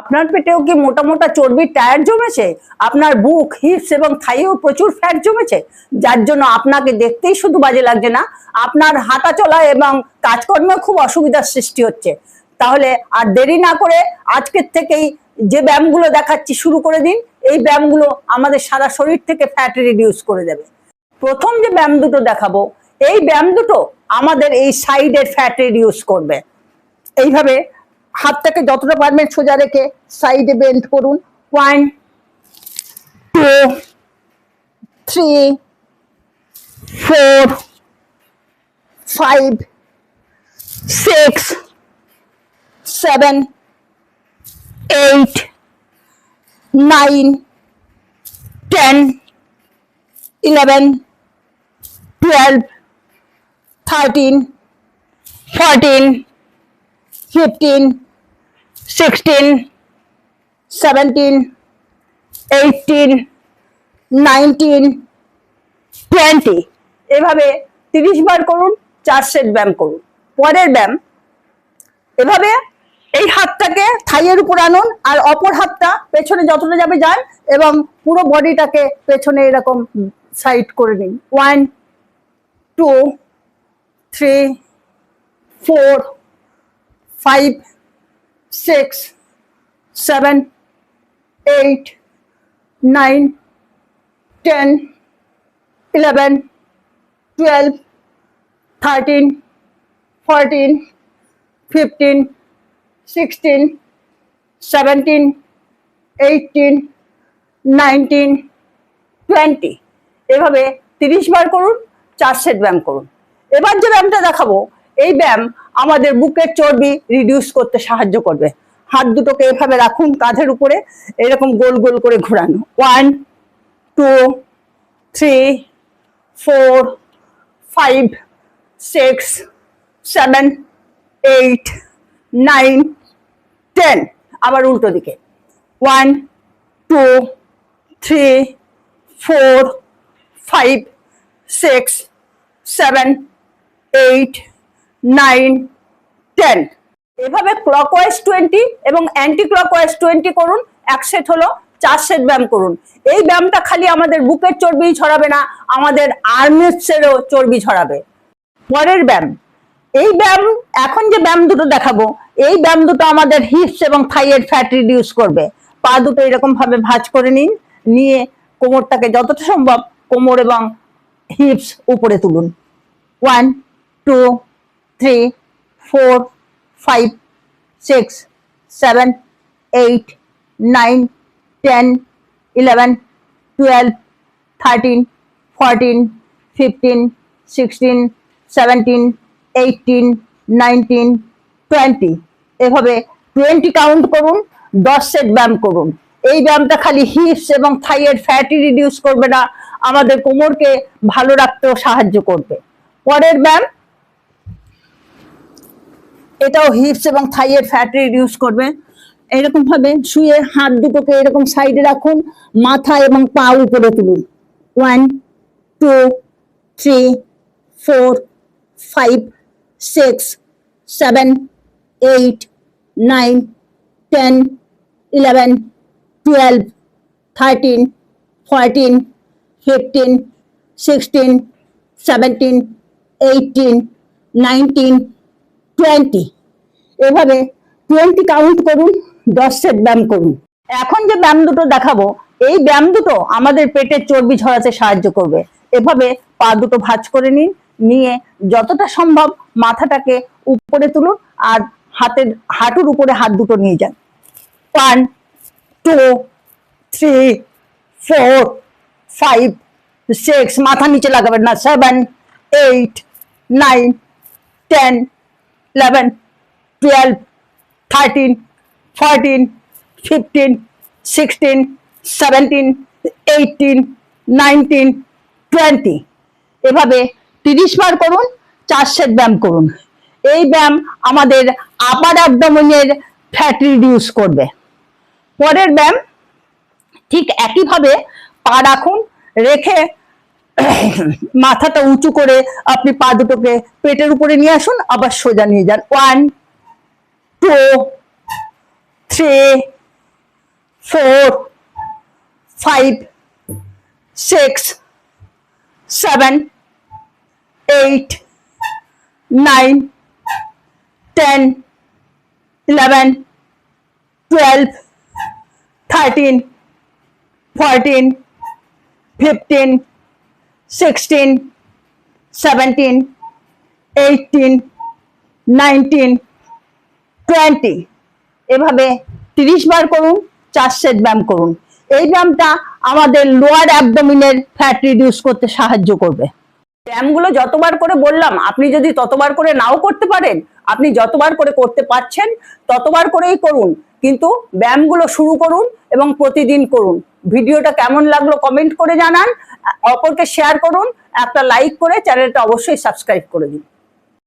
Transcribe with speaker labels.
Speaker 1: আপনার পেটেও কি মোটা মোটা চর্বির টায়ার জমেছে? আপনার বুক হিপস এবং থাইয়েও প্রচুর ফ্যাট জমেছে? যার জন্য আপনাকে দেখতেই শুধু বাজে লাগছে না, আপনার হাঁটা চলা এবং কাজকর্মে খুব অসুবিধার সৃষ্টি হচ্ছে। তাহলে আর দেরি না করে আজকের থেকেই যে ব্যায়ামগুলো দেখাচ্ছি শুরু করে দিন। এই ব্যায়ামগুলো আমাদের সারা শরীর থেকে ফ্যাট রিডিউস করে দেবে। প্রথম যে ব্যায়াম দুটো দেখাবো, এই ব্যায়াম দুটো আমাদের এই সাইডের ফ্যাট রিডিউস করবে। এইভাবে হাতটাকে যতটা পারবেন সোজা রেখে সাইডে বেন্ড করুন। One two three four five six seven eight nine ten eleven twelve thirteen fourteen fifteen sixteen seventeen eighteen nineteen twenty এভাবে তিরিশ বার করুন চার সেট ব্যায়াম করুন। পরের ব্যায়াম, এভাবে এই হাতটাকে থাইয়ের উপর আনুন আর অপর হাতটা পেছনে যতটা যাবে যান এবং পুরো বডিটাকে পেছনে এরকম সাইড করে নিন। One two three four five six seven eight nine ten eleven twelve thirteen fourteen fifteen sixteen seventeen eighteen nineteen twenty এভাবে তিরিশ বার করুন, চার সেট ব্যায়াম করুন। এবার যে ব্যায়ামটা দেখাবো এই ব্যায়াম আমাদের বুকের চর্বি রিডিউস করতে সাহায্য করবে। হাত দুটোকে এভাবে রাখুন, কাঁধের উপরে এরকম গোল গোল করে ঘোরানো। One two three four five six seven eight nine ten আবার উল্টো দিকে। One two three four five six seven eight nine, ten. এভাবে ক্লকওয়াইজ টোয়েন্টি এবং অ্যান্টি ক্লকওয়াইজ টোয়েন্টি করুন, এক সেট হলো, চার সেট ব্যায়াম করুন। এই ব্যায়ামটা খালি আমাদের বুকের চর্বি ছড়াবে না, আমাদের আর্মিসেরও চর্বি ছড়াবে। পরের ব্যায়াম। এই ব্যায়াম, এখন যে ব্যায়াম দুটো দেখাবো, এই ব্যায়াম দুটো আমাদের হিপস এবং থাইয়ের ফ্যাট রিডিউস করবে। পা দুটো এরকম ভাবে ভাঁজ করে নিন, নিয়ে কোমরটাকে যতটা সম্ভব কোমর এবং হিপস উপরে তুলুন। One two three four five six seven eight nine ten eleven twelve thirteen fourteen fifteen sixteen seventeen eighteen nineteen twenty এভাবে টোয়েন্টি কাউন্ট করুন, দশ সেট ব্যায়াম করুন। এই ব্যায়ামটা খালি হিপস এবং থাইয়ের ফ্যাটি রিডিউস করবে না, আমাদের কোমরকে ভালো রাখতেও সাহায্য করবে। পরের ব্যায়াম এটাও হিপস এবং থাইয়ের ফ্যাট রিডিউস করবে। এরকম ভাবে শুয়ে হাত দুটোকে এরকম সাইডে রাখুন, মাথা এবং পা উপরে তুলুন। One two three four five six seven eight nine ten eleven twelve thirteen fourteen fifteen sixteen seventeen eighteen nineteen twenty এভাবে টোয়েন্টি কাউন্ট করুন, দশ সেট ব্যায়াম করুন। এখন যে ব্যায়াম দুটো দেখাবো, এই ব্যায়াম দুটো আমাদের পেটের চর্বি ঝরাতে সাহায্য করবে। এভাবে পা দুটো ভাঁজ করে নিন, নিয়ে যতটা সম্ভব মাথাটাকে উপরে তুলুন আর হাতের, হাঁটুর উপরে হাত দুটো নিয়ে যান। One two three four five six মাথা নিচে লাগাবেন না। Seven eight nine ten eleven twelve thirteen fourteen fifteen sixteen seventeen eighteen nineteen twenty এভাবে তিরিশ বার করুন, চার সেট ব্যায়াম করুন। এই ব্যায়াম আমাদের আপার অ্যাবডোমেনের ফ্যাট রিডিউস করবে। পরের ব্যায়াম ঠিক একইভাবে পা রাখুন, রেখে মাথাটা উঁচু করে আপনি পা দুটোকে পেটের উপরে নিয়ে আসুন, আবার সোজা নিয়ে যান। One two three four five six seven eight nine ten eleven twelve thirteen fourteen fifteen 16, 17, 18, 19, 20 এভাবে 30 বার করুন চার সেট ব্যায়াম করুন। এই ব্যায়ামটা আমাদের লোয়ার অ্যাবডোমিনের ফ্যাট রিডিউস করতে সাহায্য করবে। ব্যায়ামগুলো যতবার করে বললাম আপনি যদি ততবার করে নাও করতে পারেন আপনি যতবার করে করতে পারছেন ততবার করেই করুন। কিন্তু ব্যায়ামগুলো শুরু করুন এবং প্রতিদিন করুন। ভিডিওটা কেমন লাগল কমেন্ট করে জানান। অপরকে শেয়ার করুন একটা লাইক করে চ্যানেলটা অবশ্যই সাবস্ক্রাইব করে দিন।